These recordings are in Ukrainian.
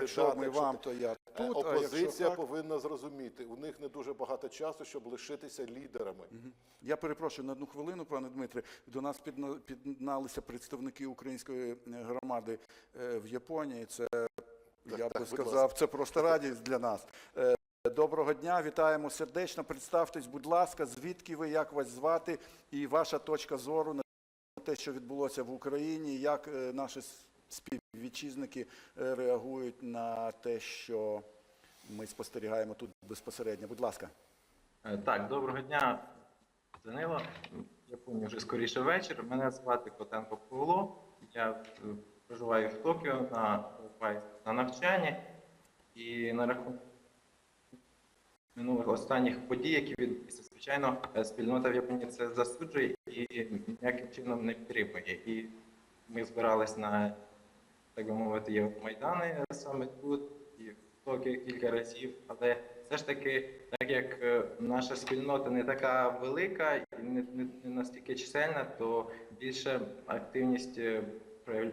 якщо ми вам, то я Е, тут. Опозиція так, повинна зрозуміти, у них не дуже багато часу, щоб лишитися лідерами. Я перепрошую на одну хвилину, пане Дмитре. До нас підна- під'єдналися представники української е, громади е, в Японії. Це я так, би сказав, це просто радість для нас. Доброго дня, вітаємо сердечно. Представтесь, будь ласка, звідки ви, як вас звати, і ваша точка зору на те, що відбулося в Україні, як е, наші с- співвітчизники е, реагують на те, що ми спостерігаємо тут безпосередньо. Будь ласка. Е, Так, доброго дня, Данило. В Японії вже скоріше вечір. Мене звати Котенко Павло. Я е, проживаю в Токіо на, на навчанні і на рахунок минулих останніх подій, які відбулися, звичайно, спільнота в Японії це засуджує і ніяким чином не підтримує. І ми збирались на, так би мовити, Євромайдани саме тут і в Токіо кілька разів, але все ж таки, так як е, наша спільнота не така велика і не, не, не настільки чисельна, то більше активність е,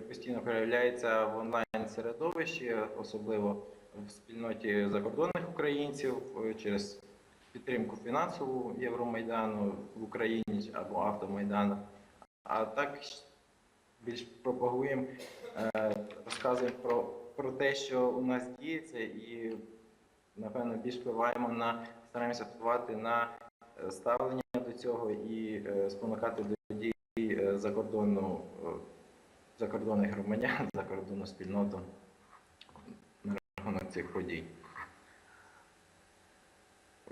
постійно проявляється в онлайн середовищі, особливо в спільноті закордонних українців е, через підтримку фінансову Євромайдану в Україні або Автомайдану. А так більш пропагуємо, е, розказуємо про, про те, що у нас діється, і напевно більш впливаємо на стараємося впливати на е, ставлення до цього і е, спонукати до дій закордонну закордонних громадян, закордонну спільноту на рахунок цих подій.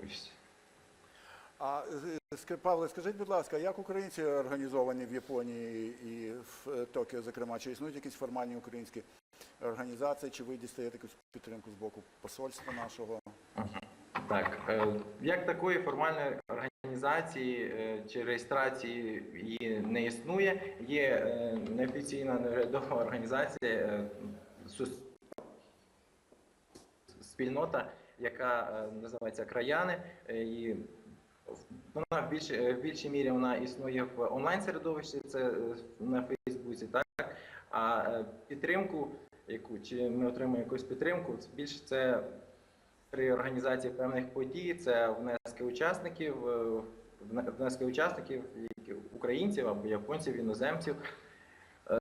Ось. А е, Павле, скажіть, будь ласка, як українці організовані в Японії і в е, Токіо, зокрема, чи існують якісь формальні українські організації, чи ви дістаєте якусь підтримку з боку посольства нашого? Так, е, як такої формальної організації чи реєстрації її не існує. Є неофіційна неурядова організація спільнота, яка називається Краяни. І вона в більш, е, в більшій мірі вона існує в онлайн середовищі, це е, на Фейсбуці, так а е, підтримку, яку чи ми отримуємо якусь підтримку, це більше це при організації певних подій це внески учасників, внески учасників українців або японців, іноземців.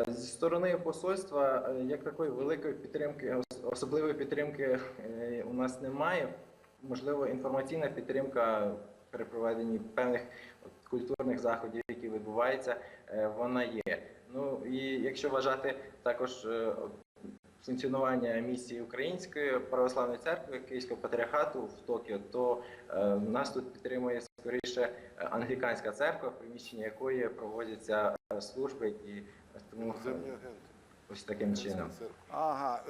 Зі сторони посольства як такої великої підтримки, особливої підтримки у нас немає. Можливо, інформаційна підтримка при проведенні певних культурних заходів, які відбуваються, е, вона є. Ну і якщо вважати також е, функціонування місії Української православної церкви Київського патріархату в Токіо, то е, нас тут підтримує скоріше англіканська церква, в приміщенні якої проводяться служби, і тому ось таким чином. Ага,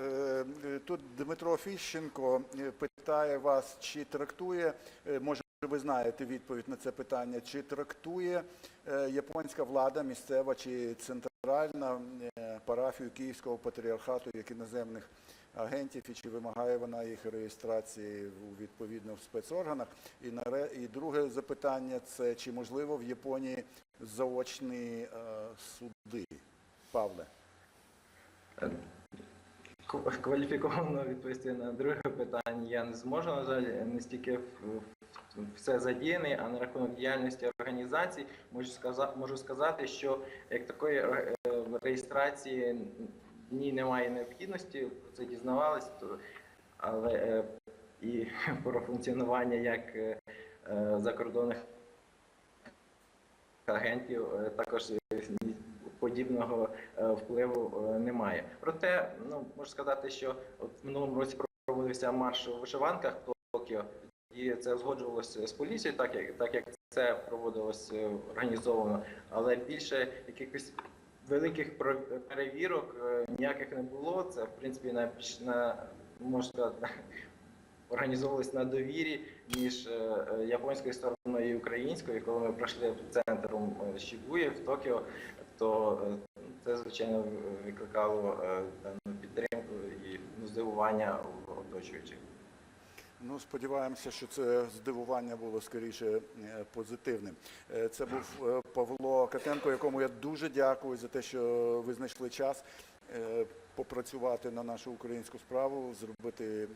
тут Дмитро Фіщенко питає вас, чи трактує, може ви знаєте відповідь на це питання, чи трактує е, японська влада, місцева чи центральна е, парафію Київського патріархату як іноземних агентів, і чи вимагає вона їх реєстрації у відповідно в спецорганах? І, друге запитання це чи можливо в Японії заочні е, суди? Павле. Кваліфіковано відповісти на друге питання я не зможу. На жаль, не стільки в- все задіяний, а на рахунок діяльності організацій можу сказати, можу сказати, що як такої е, реєстрації ні немає необхідності. Це дізнавались, то але е, і про функціонування як е, закордонних агентів також подібного впливу немає. Проте, ну можу сказати, що в минулому році проводився марш у вишиванках Токіо, і це узгоджувалося з поліцією, так як так як це проводилось е, організовано, але більше якихось великих перевірок е, ніяких не було. Це в принципі на на можна сказати. Організовувалися на довірі між е, японською стороною і українською. Коли ми пройшли центром Шібуї в Токіо, то це звичайно викликало підтримку і ну, здивування оточуючих. Ну, сподіваємося, що це здивування було скоріше е, позитивним. Е, Це був е, Павло Катенко, якому я дуже дякую за те, що ви знайшли час попрацювати на нашу українську справу, зробити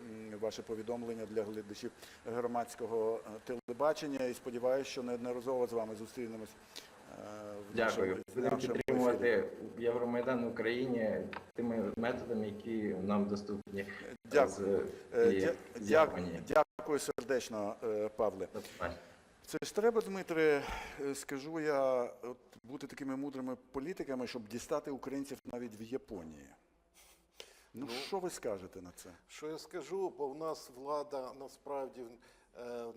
ваше повідомлення для глядачів громадського телебачення. І сподіваюся, що неодноразово з вами зустрінемось. в Дякую. Будемо підтримувати Євромайдан в Україні тими методами, які нам доступні Дякую. Е, дя- з. Дякую сердечно, е, Павле. Це ж треба, Дмитре, е, скажу я, от, бути такими мудрими політиками, щоб дістати українців навіть в Японії. Ну, що ви скажете на це? Що я скажу, бо в нас влада насправді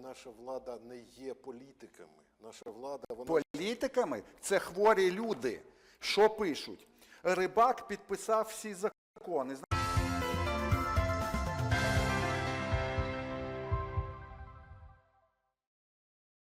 наша влада не є політиками. Наша влада вона Політиками це хворі люди. Що пишуть? Рибак підписав всі закони.